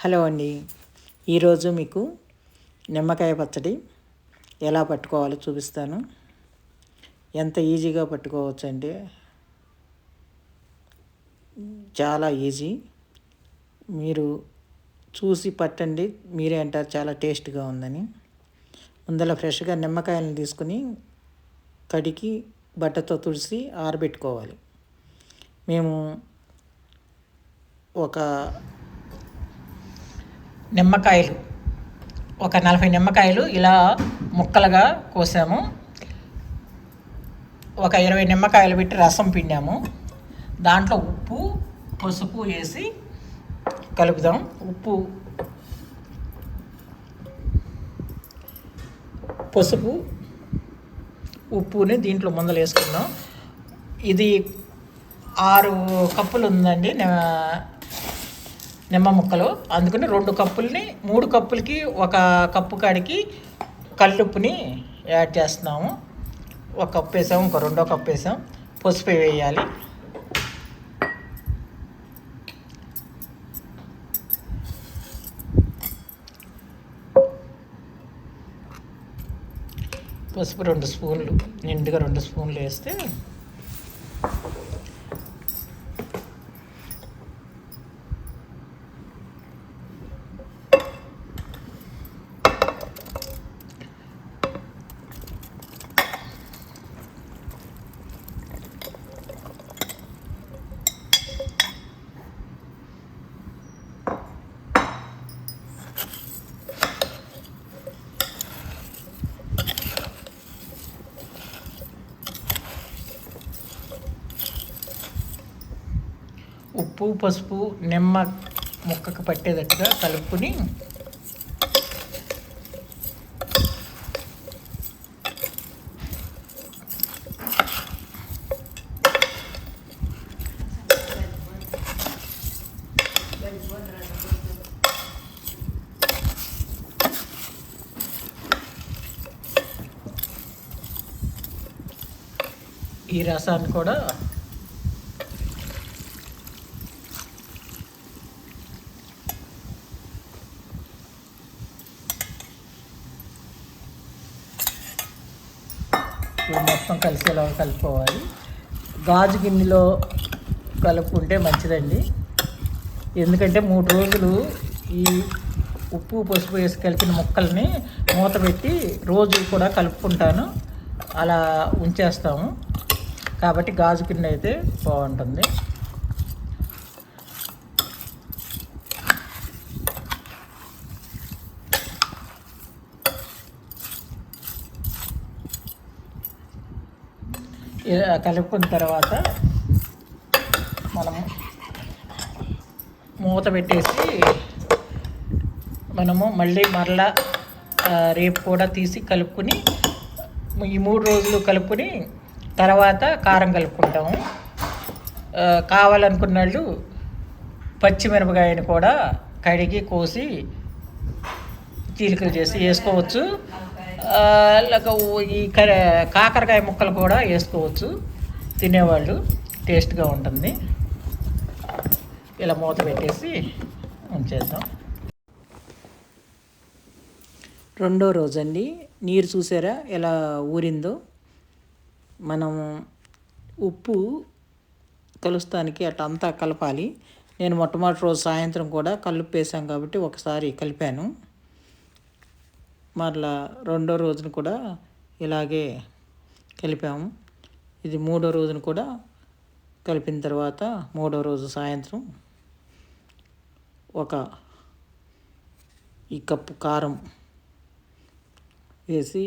Hello అండి. ఈరోజు మీకు నిమ్మకాయ పచ్చడి ఎలా పట్టుకోవాలో చూపిస్తాను. ఎంత ఈజీగా పట్టుకోవచ్చు అంటే చాలా ఈజీ. మీరు చూసి పట్టండి మీరే అంటారు చాలా టేస్ట్గా ఉందని. ముందర ఫ్రెష్గా నిమ్మకాయలను తీసుకుని కడిగి బట్టతో తుడిసి ఆరబెట్టుకోవాలి. మేము ఒక నిమ్మకాయలు. ఒక నలభై నిమ్మకాయలు ఇలా ముక్కలుగా కోసాము. ఒక ఇరవై నిమ్మకాయలు పెట్టి రసం పిండాము. దాంట్లో ఉప్పు పసుపు వేసి కలుపుదాం. ఉప్పు పసుపు ఉప్పుని దీంట్లో ముందలు వేసుకుందాం. ఇది ఆరు కప్పులు ఉందండి. నిమ్మ ముక్కలు. అందుకని రెండు కప్పుల్ని మూడు కప్పులకి ఒక కప్పు కాడికి కల్లుప్పుని యాడ్ చేస్తున్నాము. ఒక కప్పు వేసాము ఒక రెండో కప్పు వేసాం. పసుపు వేయాలి. పసుపు రెండు స్పూన్లు నిండుగా రెండు స్పూన్లు వేస్తే ఉప్పు పసుపు నిమ్మ ముక్కకు పట్టేటట్టుగా కలుపుకొని ఈ రసాన్ని కూడా మొత్తం కలిసేలా కలుపుకోవాలి. గాజు గిన్నెలో కలుపుకుంటే మంచిదండి. ఎందుకంటే మూడు రోజులు ఈ ఉప్పు పసుపు వేసి కలిపిన ముక్కల్ని మూత పెట్టి రోజు కూడా కలుపుకుంటాను. అలా ఉంచేస్తాము. కాబట్టి గాజు గిన్నె అయితే బాగుంటుంది. కలుపుకున్న తర్వాత మనము మూత పెట్టేసి మనము మళ్ళీ మరలా రేపు కూడా తీసి కలుపుకొని ఈ మూడు రోజులు కలుపుకొని తర్వాత కారం కలుపుకుంటాము. కావాలనుకున్న వాళ్ళు పచ్చిమిరపకాయని కూడా కడిగి కోసి చీలికలు చేసి వేసుకోవచ్చు. ఈ కాకరకాయ ముక్కలు కూడా వేసుకోవచ్చు. తినేవాళ్ళు టేస్ట్గా ఉంటుంది. ఇలా మూత పెట్టేసి ఉంచేద్దాం. రెండో రోజండి. నీరు చూసారా ఎలా ఊరిందో? మనం ఉప్పు కలుస్తానికి అటంతా కలపాలి. నేను మొట్టమొదటి రోజు సాయంత్రం కూడా కలుపు వేసాం కాబట్టి ఒకసారి కలిపాను. మరలా రెండో రోజున కూడా ఇలాగే కలిపాము. ఇది మూడో రోజున కూడా కలిపిన తర్వాత మూడో రోజు సాయంత్రం ఒక ఈ కప్పు కారం వేసి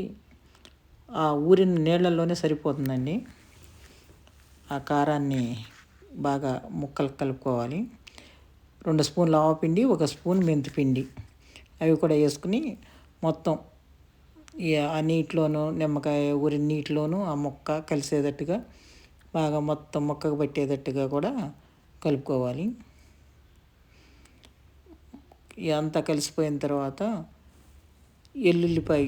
ఆ ఊరిన నీళ్ళల్లోనే సరిపోతుందండి. ఆ కారాన్ని బాగా ముక్కలు కలుపుకోవాలి. రెండు స్పూన్లు ఆవపిండి ఒక స్పూన్ మెంతిపిండి. అవి కూడా వేసుకుని మొత్తం ఆ నీటిలోనూ నిమ్మకాయ ఊరి నీటిలోనూ ఆ మొక్క కలిసేటట్టుగా బాగా మొత్తం మొక్కకు పట్టేటట్టుగా కూడా కలుపుకోవాలి. అంతా కలిసిపోయిన తర్వాత ఎల్లుల్లిపాయ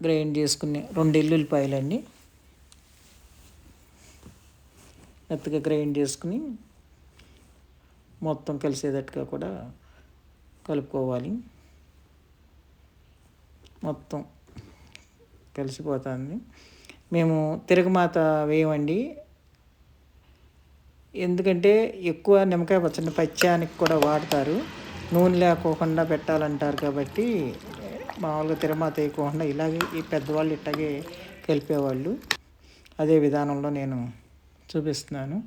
గ్రైండ్ చేసుకునే రెండు ఎల్లుల్లిపాయలండి మెత్తగా గ్రైండ్ చేసుకుని మొత్తం కలిసేటట్టుగా కూడా కలుపుకోవాలి. మొత్తం కలిసిపోతుంది. మేము తిరగమాత వేయమండి. ఎందుకంటే ఎక్కువ నిమ్మకాయ పచ్చడి పచ్చానికి కూడా వాడతారు. నూనె లేకోకుండా పెట్టాలంటారు కాబట్టి మామూలుగా తిరమాత వేయకుండా ఇలాగే ఈ పెద్దవాళ్ళు ఇట్లాగే కలిపేవాళ్ళు. అదే విధానంలో నేను చూపిస్తున్నాను.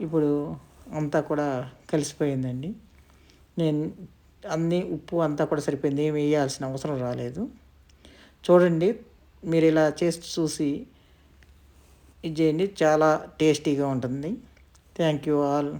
ఇప్పుడు అంతా కూడా కలిసిపోయిందండి. నేను అన్నీ ఉప్పు అంతా కూడా సరిపోయింది. ఏమి వేయాల్సిన అవసరం రాలేదు. చూడండి మీరు ఇలా చేసి చూసి ఇది చేయండి. చాలా టేస్టీగా ఉంటుంది. Thank you all.